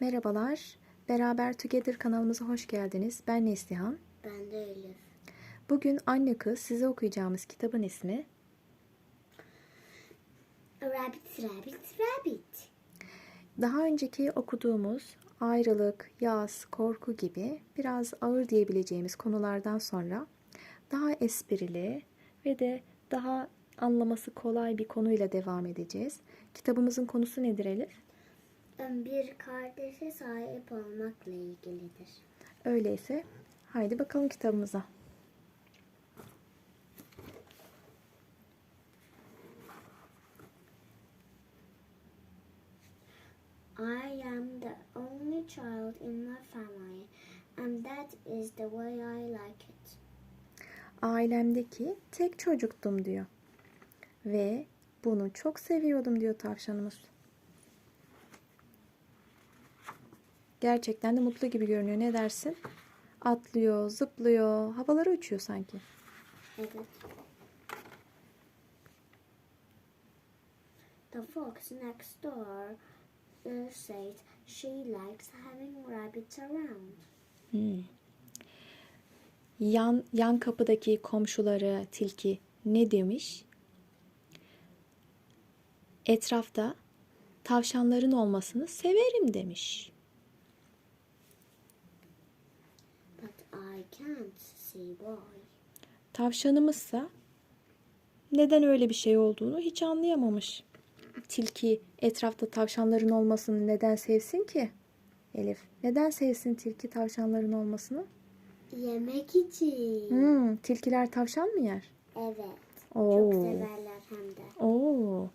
Merhabalar. Beraber Together kanalımıza hoş geldiniz. Ben Neslihan. Ben de Elif. Bugün anne kız size okuyacağımız kitabın ismi Rabbit, rabbit, rabbit. daha önceki okuduğumuz ayrılık, yaz, korku gibi biraz ağır diyebileceğimiz konulardan sonra daha esprili ve de daha anlaması kolay bir konuyla devam edeceğiz. Kitabımızın konusu nedir Elif? Bir kardeşe sahip olmakla ilgilidir. Öyleyse haydi bakalım kitabımıza. I am the only child in my family and that is the way I like it. Ailemdeki tek çocuktum diyor. Ve bunu çok seviyordum diyor tavşanımız. Gerçekten de mutlu gibi görünüyor. Ne dersin? Atlıyor, zıplıyor, havalara uçuyor sanki. Evet. The fox next door uh, said she likes having rabbits around. Hmm. Yan, yan kapıdaki komşuları tilki ne demiş? Etrafta tavşanların olmasını severim demiş. But I can't see why. Tavşanımızsa neden öyle bir şey olduğunu hiç anlayamamış. Tilki etrafta tavşanların olmasını neden sevsin ki? Elif, neden sevsin tilki tavşanların olmasını? Yemek için. Hmm, tilkiler tavşan mı yer? Evet. Oo. Çok severler hem de. Oo.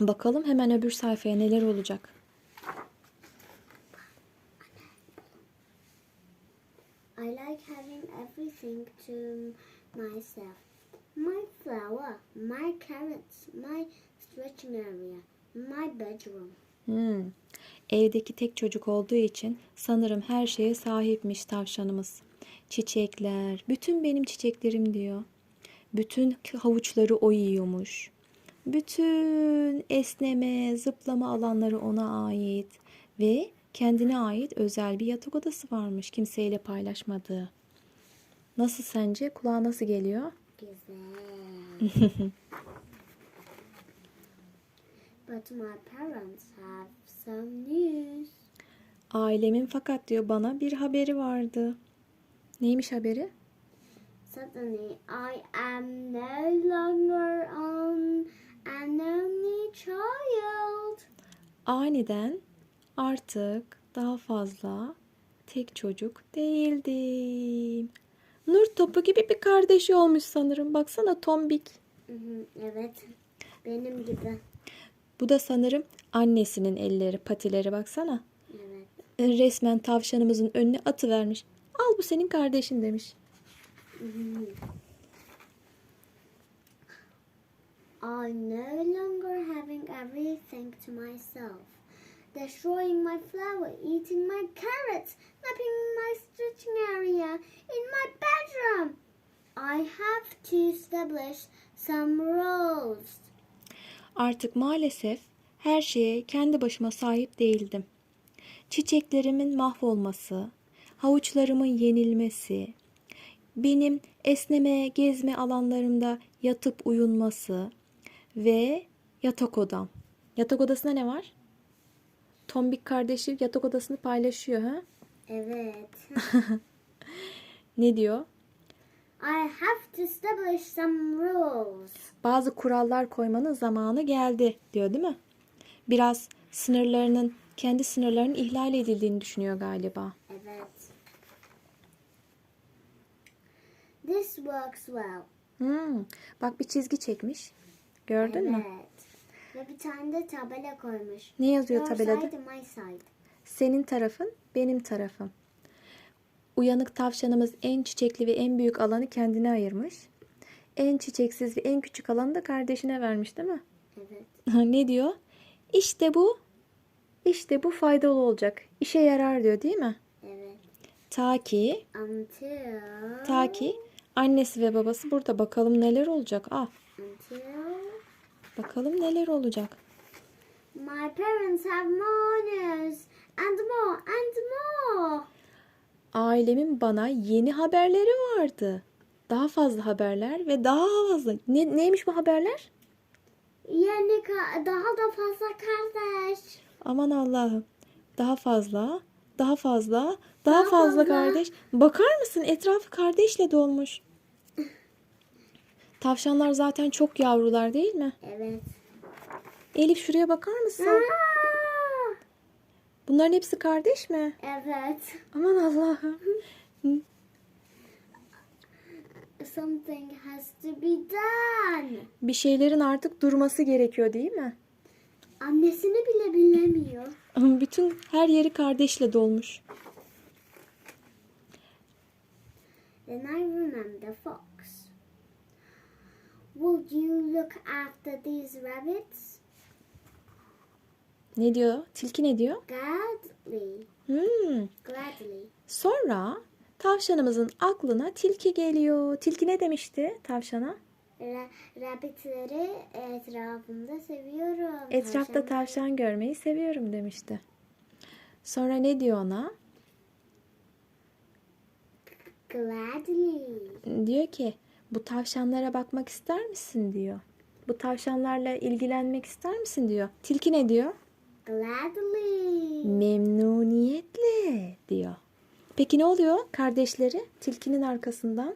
Bakalım hemen öbür sayfaya neler olacak. I like having everything to myself. My flower, my carrots, my stretching area, my bedroom. Hmm. Evdeki tek çocuk olduğu için sanırım her şeye sahipmiş tavşanımız. Çiçekler, bütün benim çiçeklerim diyor. Bütün havuçları o yiyormuş. Bütün esneme, zıplama alanları ona ait ve kendine ait özel bir yatak odası varmış kimseyle paylaşmadığı. Nasıl sence? Kulağa nasıl geliyor? Güzel. but my parents have some news. Ailemin fakat diyor bana bir haberi vardı. Neymiş haberi? Suddenly, I am no longer on an only child. Aniden artık daha fazla tek çocuk değildim. Nur topu gibi bir kardeşi olmuş sanırım. Baksana tombik. Evet, benim gibi. Bu da sanırım annesinin elleri, patileri baksana. Evet. Resmen tavşanımızın önüne atıvermiş. Al bu senin kardeşin demiş. I no longer having everything to myself. Destroying my flower, eating my carrots, napping in my stretching area, in my bedroom. I have to establish some rules. Artık maalesef her şeye kendi başıma sahip değildim. Çiçeklerimin mahvolması, havuçlarımın yenilmesi, benim esneme, gezme alanlarımda yatıp uyunması ve yatak odam. Yatak odasında ne var? Tombik kardeşi yatak odasını paylaşıyor ha? Evet. Ne diyor? I have to establish some rules. Bazı kurallar koymanın zamanı geldi diyor değil mi? Biraz sınırlarının, kendi sınırlarının ihlal edildiğini düşünüyor galiba. Evet. This works well. Hmm, bak bir çizgi çekmiş. Gördün mü? Ve bir tane de tabela koymuş. Ne yazıyor Your tabelada? side, my side. Senin tarafın, benim tarafım. Uyanık tavşanımız en çiçekli ve en büyük alanı kendine ayırmış. En çiçeksiz ve en küçük alanı da kardeşine vermiş değil mi? Evet. ne diyor? İşte bu, işte bu faydalı olacak. İşe yarar diyor değil mi? Evet. Ta ki, Until. ta ki annesi ve babası burada bakalım neler olacak. Ah, Until. Bakalım neler olacak. My parents have more news. and more and more. Ailemin bana yeni haberleri vardı. Daha fazla haberler ve daha fazla. Ne, neymiş bu haberler? Yeni daha da fazla kardeş. Aman Allah'ım. Daha fazla, daha fazla, daha, Daha fazla, fazla. kardeş. Bakar mısın etrafı kardeşle dolmuş. Tavşanlar zaten çok yavrular değil mi? Evet. Elif şuraya bakar mısın? Aa, Bunların hepsi kardeş mi? evet. Aman Allah'ım. Something has to be done. Bir şeylerin artık durması gerekiyor değil mi? Annesini bile bilemiyor. Ama bütün her yeri kardeşle dolmuş. Then I remember Fox. Would you look after these rabbits? Ne diyor? Tilki ne diyor? Gladly. Hmm. Gladly. Sonra tavşanımızın aklına tilki geliyor. Tilki ne demişti tavşana? Ra- rabbitleri etrafımda seviyorum. Etrafta Tavşan- tavşan görmeyi seviyorum demişti. Sonra ne diyor ona? Gladly. Diyor ki bu tavşanlara bakmak ister misin diyor. Bu tavşanlarla ilgilenmek ister misin diyor. Tilki ne diyor? Gladly. Memnuniyetle diyor. Peki ne oluyor? Kardeşleri tilkinin arkasından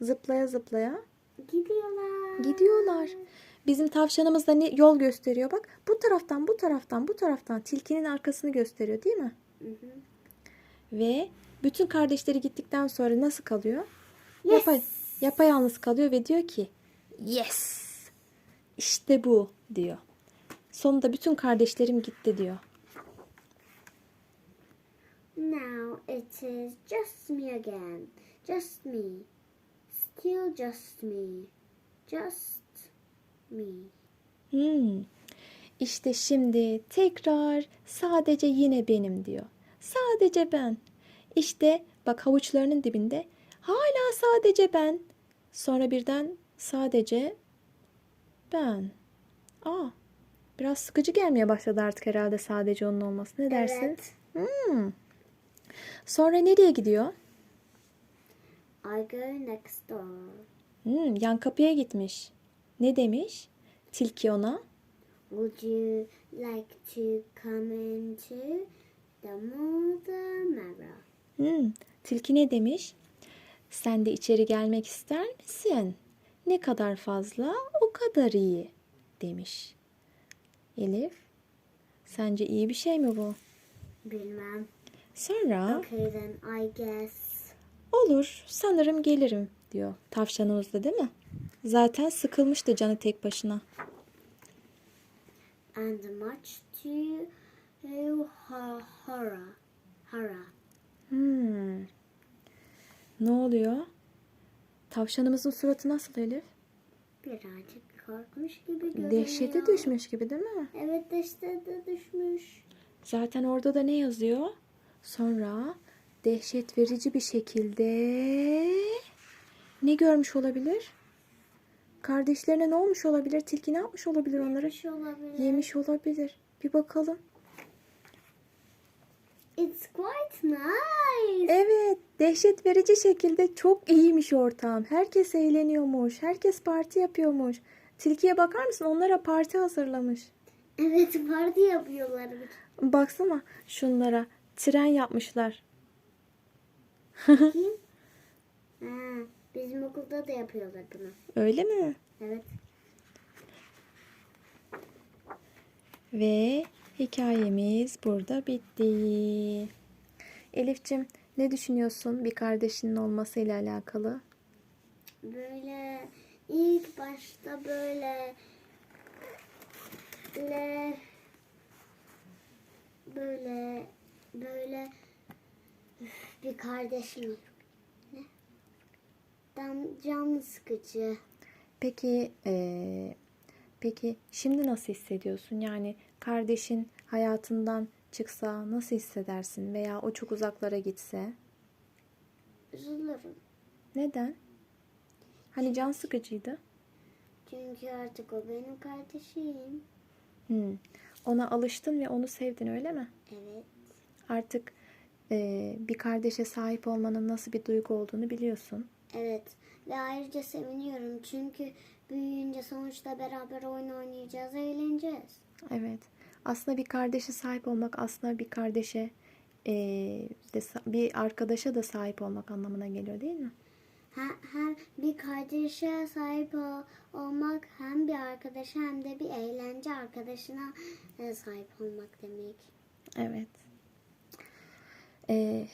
zıplaya zıplaya Gidiyorlar. gidiyorlar. Bizim tavşanımız da ne yol gösteriyor bak. Bu taraftan, bu taraftan, bu taraftan tilkinin arkasını gösteriyor değil mi? Hı hı. Ve bütün kardeşleri gittikten sonra nasıl kalıyor? Yes. Yapay, yapayalnız kalıyor ve diyor ki yes işte bu diyor. Sonunda bütün kardeşlerim gitti diyor. Now it is just me again. Just me. Still just me. Just me. Hmm. İşte şimdi tekrar sadece yine benim diyor. Sadece ben. İşte bak havuçlarının dibinde hala sadece ben. Sonra birden sadece ben. Aa, biraz sıkıcı gelmeye başladı artık herhalde sadece onun olması. Ne dersin? Evet. Hmm. Sonra nereye gidiyor? I go next door. Hmm, yan kapıya gitmiş. Ne demiş? Tilki ona. Would you like to come into the mirror? Hmm, tilki ne demiş? Sen de içeri gelmek ister misin? Ne kadar fazla o kadar iyi demiş. Elif, sence iyi bir şey mi bu? Bilmem. Sonra Okay then I guess. olur sanırım gelirim diyor tavşanımız da değil mi? Zaten sıkılmıştı canı tek başına. And much to horror. Horror. Hmm. Ne oluyor? Tavşanımızın suratı nasıl Elif? Birazcık korkmuş gibi görünüyor. Dehşete düşmüş gibi değil mi? Evet dehşete düşmüş. Zaten orada da ne yazıyor? Sonra dehşet verici bir şekilde ne görmüş olabilir? Kardeşlerine ne olmuş olabilir? Tilki ne yapmış olabilir? Bir şey olabilir. Yemiş olabilir. Bir bakalım. It's quite nice. Evet, dehşet verici şekilde çok iyiymiş ortam. Herkes eğleniyormuş. Herkes parti yapıyormuş. Tilkiye bakar mısın? Onlara parti hazırlamış. Evet parti yapıyorlar. Baksana şunlara. Tren yapmışlar. Bakayım. ha, bizim okulda da yapıyorlar bunu. Öyle mi? Evet. Ve hikayemiz burada bitti. Elif'cim ne düşünüyorsun bir kardeşinin olmasıyla alakalı? Böyle ilk başta böyle böyle böyle böyle bir kardeşim ne? Dan, can sıkıcı. Peki eee, peki şimdi nasıl hissediyorsun? Yani kardeşin hayatından çıksa nasıl hissedersin? Veya o çok uzaklara gitse? Üzülürüm. Neden? Hani can sıkıcıydı. Çünkü artık o benim kardeşim. Hmm. Ona alıştın ve onu sevdin öyle mi? Evet. artık e, bir kardeşe sahip olmanın nasıl bir duygu olduğunu biliyorsun. Evet ve ayrıca seviniyorum çünkü büyüyünce sonuçta beraber oyun oynayacağız, eğleneceğiz. Evet. Aslında bir kardeşe sahip olmak aslında bir kardeşe e, de, bir arkadaşa da sahip olmak anlamına geliyor değil mi? Hem, hem bir kardeşe sahip ol- olmak hem bir arkadaşa hem de bir eğlence arkadaşına e, sahip olmak demek. Evet. E,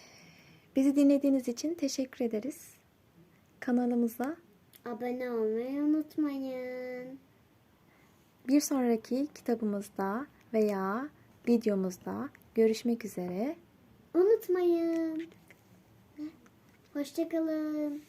bizi dinlediğiniz için teşekkür ederiz. Kanalımıza Abone olmayı unutmayın. Bir sonraki kitabımızda veya videomuzda görüşmek üzere. Unutmayın. Hoşçakalın.